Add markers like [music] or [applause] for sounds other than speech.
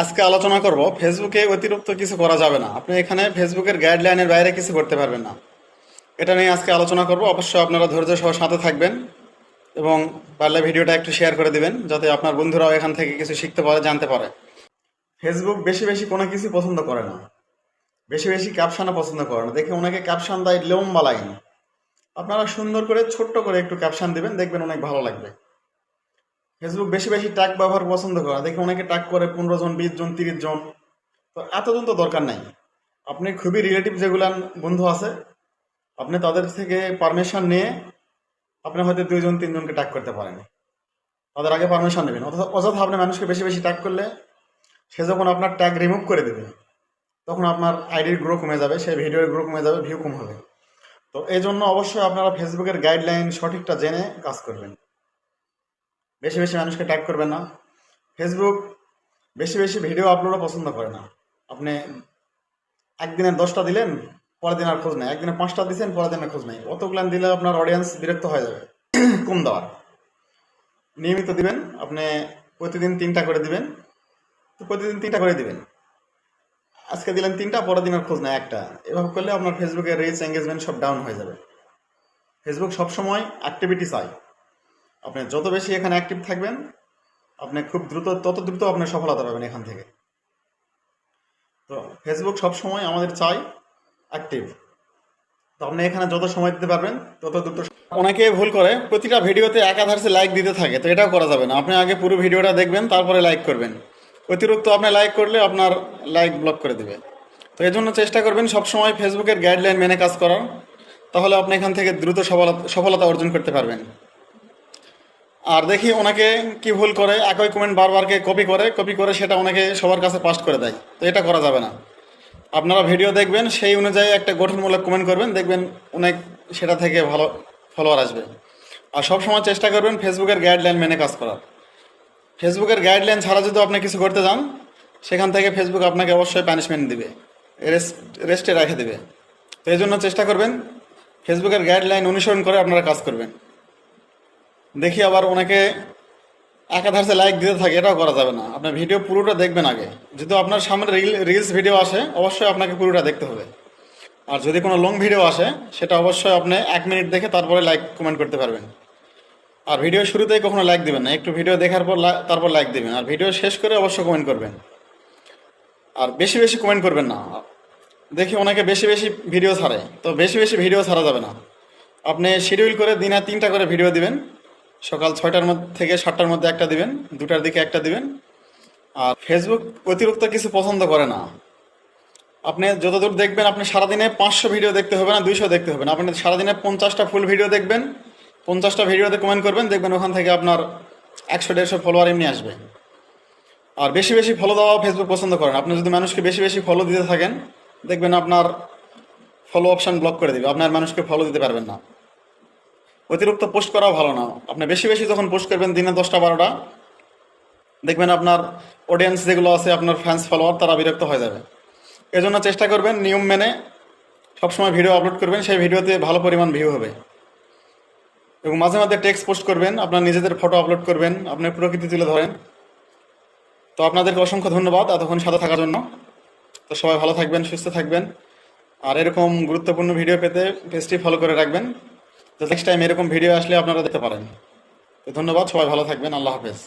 আজকে আলোচনা করব, ফেসবুকে অতিরিক্ত কিছু করা যাবে না। আপনি এখানে ফেসবুকের গাইডলাইনের বাইরে কিছু করতে পারবেন না। এটা নিয়ে আজকে আলোচনা করব। অবশ্যই আপনারা ধৈর্য সহ সাথে থাকবেন এবং পারলে ভিডিওটা একটু শেয়ার করে দিবেন, যাতে আপনার বন্ধুরাও এখান থেকে কিছু শিখতে পারে, জানতে পারে। ফেসবুক বেশি বেশি কোনো কিছু পছন্দ করে না। বেশি বেশি ক্যাপশনও পছন্দ করে না। দেখে ওনাকে ক্যাপশন দেয় লম্বা লাইন আপনারা সুন্দর করে, ছোট্ট করে একটু ক্যাপশন দিবেন, দেখবেন অনেক ভালো লাগবে। ফেসবুক বেশি বেশি ট্যাগ ব্যবহার পছন্দ করে। দেখে অনেকে ট্যাগ করে পনেরো জন, বিশ জন, তিরিশ জন। তো এতজন তো দরকার নাই। আপনি খুবই রিলেটিভ যেগুলান বন্ধু আছে, আপনি তাদের থেকে পারমিশন নিয়ে আপনি হয়তো দুইজন তিনজনকে ট্যাগ করতে পারেন। তাদের আগে পারমিশন নেবেন। অথবা অযথা আপনি মানুষকে বেশি বেশি ট্যাগ করলে সে যখন আপনার ট্যাগ রিমুভ করে দেবে, তখন আপনার আইডির গ্রো কমে যাবে, সেই ভিডিওর গ্রো কমে যাবে ভিউ কম হবে। তো এই জন্য অবশ্যই আপনারা ফেসবুকের গাইডলাইন সঠিকটা জেনে কাজ করবেন। বেশি বেশি মানুষকে ট্যাগ করবেন না। ফেসবুক বেশি বেশি ভিডিও আপলোডও পছন্দ করে না। আপনি একদিনের দশটা দিলেন, পরের দিন আর খোঁজ নেই। একদিনে পাঁচটা দিচ্ছেন পরের দিনের খোঁজ নেই। অতগুলান দিলে আপনার অডিয়েন্স বিরক্ত হয়ে যাবে। [clears throat] কম দেওয়ার। নিয়মিত দিবেন, আপনি প্রতিদিন তিনটা করে দিবেন। তো প্রতিদিন তিনটা করে দিবেন। আজকে দিলেন তিনটা, পরের দিনের খোঁজ নেই একটা। এভাবে করলে আপনার ফেসবুকের রিচ এঙ্গেজমেন্ট সব ডাউন হয়ে যাবে। ফেসবুক সবসময় অ্যাক্টিভিটি চাই আপনি যত বেশি এখানে অ্যাক্টিভ থাকবেন, আপনি খুব দ্রুত, তত দ্রুত আপনি সফলতা পাবেন এখান থেকে। তো ফেসবুক সবসময় আমাদের চাই অ্যাক্টিভ তো আপনি এখানে যত সময় দিতে পারবেন, তত দ্রুত অনেকে ভুল করে, প্রতিটা ভিডিওতে একাধারে লাইক দিতে থাকে, তো এটাও করা যাবে না। আপনি আগে পুরো ভিডিওটা দেখবেন, তারপরে লাইক করবেন। অতিরিক্ত আপনি লাইক করলে আপনার লাইক ব্লক করে দেবে। তো এই জন্য চেষ্টা করবেন সবসময় ফেসবুকের গাইডলাইন মেনে কাজ করার, তাহলে আপনি এখান থেকে দ্রুত সফলতা সফলতা অর্জন করতে পারবেন। আর দেখি ওনাকে কি ভুল করে, একই কমেন্ট বারবারকে কপি করে কপি করে সেটা অনেকে সবার কাছে পাস্ট করে দেয়। তো এটা করা যাবে না। আপনারা ভিডিও দেখবেন, সেই অনুযায়ী একটা গঠনমূলক কমেন্ট করবেন, দেখবেন অনেক সেটা থেকে ভালো ফলোয়ার আসবে। আর সবসময় চেষ্টা করবেন ফেসবুকের গাইডলাইন মেনে কাজ করার। ফেসবুকের গাইডলাইন ছাড়া যদি আপনি কিছু করতে যান, সেখান থেকে ফেসবুক আপনাকে অবশ্যই পানিশমেন্ট দিবে। রেস্ট রেস্টে রেখে দেবে। তো এই জন্য চেষ্টা করবেন ফেসবুকের গাইডলাইন অনুসরণ করে আপনারা কাজ করবেন। দেখি আবার অনেকে একাধারে লাইক দিতে থাকে, এটাও করা যাবে না। আপনার ভিডিও পুরোটা দেখবেন আগে। যদি আপনার সামনে রিল রিলস ভিডিও আসে, অবশ্যই আপনাকে পুরোটা দেখতে হবে। আর যদি কোনো লং ভিডিও আসে, সেটা অবশ্যই আপনি এক মিনিট দেখে তারপরে লাইক কমেন্ট করতে পারবেন। আর ভিডিও শুরুতেই কখনো লাইক দিবেন না। একটু ভিডিও দেখার পর তারপর লাইক দিবেন। আর ভিডিও শেষ করে অবশ্যই কমেন্ট করবেন। আর বেশি বেশি কমেন্ট করবেন না। দেখি অনেকে বেশি বেশি ভিডিও ছাড়ে। তো বেশি বেশি ভিডিও ছাড়া যাবে না। আপনি শিডিউল করে দিনে তিনটা করে ভিডিও দিবেন। সকাল ছয়টার মধ্যে থেকে সাতটার মধ্যে একটা দিবেন, দুটার দিকে একটা দিবেন। আর ফেসবুক অতিরিক্ত কিছু পছন্দ করে না। আপনি যতদূর দেখবেন, আপনি সারাদিনে পাঁচশো ভিডিও দেখতে হবে না, দুইশো দেখতে হবে না। আপনি সারাদিনে পঞ্চাশটা ফুল ভিডিও দেখবেন, পঞ্চাশটা ভিডিওতে কমেন্ট করবেন, দেখবেন ওখান থেকে আপনার একশো, দেড়শো ফলোয়ার এমনি আসবে। আর বেশি বেশি ফলো দেওয়া ফেসবুক পছন্দ করেন। আপনি যদি মানুষকে বেশি বেশি ফলো দিতে থাকেন, দেখবেন আপনার ফলো অপশন ব্লক করে দিবে। আপনার মানুষকে ফলো দিতে পারবেন না। অতিরিক্ত পোস্ট করাও ভালো না। আপনি বেশি বেশি যখন পোস্ট করবেন দিনে দশটা, বারোটা, দেখবেন আপনার অডিয়েন্স যেগুলো আছে, আপনার ফ্যান্স ফলোয়ার তারা বিরক্ত হয়ে যাবে। এজন্য চেষ্টা করবেন নিয়ম মেনে সবসময় ভিডিও আপলোড করবেন, সেই ভিডিওতে ভালো পরিমাণ ভিউ হবে। এবং মাঝে মাঝে টেক্সট পোস্ট করবেন, আপনার নিজেদের ফটো আপলোড করবেন আপনার প্রকৃতি তুলে ধরেন। তো আপনাদেরকে অসংখ্য ধন্যবাদ এতক্ষণ সাথে থাকার জন্য। তো সবাই ভালো থাকবেন, সুস্থ থাকবেন। আর এরকম গুরুত্বপূর্ণ ভিডিও পেতে পেজটি ফলো করে রাখবেন। তো নেক্সট টাইম এরকম ভিডিও আসলে আপনারা দেখতে পারেন। তো ধন্যবাদ, সবাই ভালো থাকবেন, আল্লাহ হাফেজ।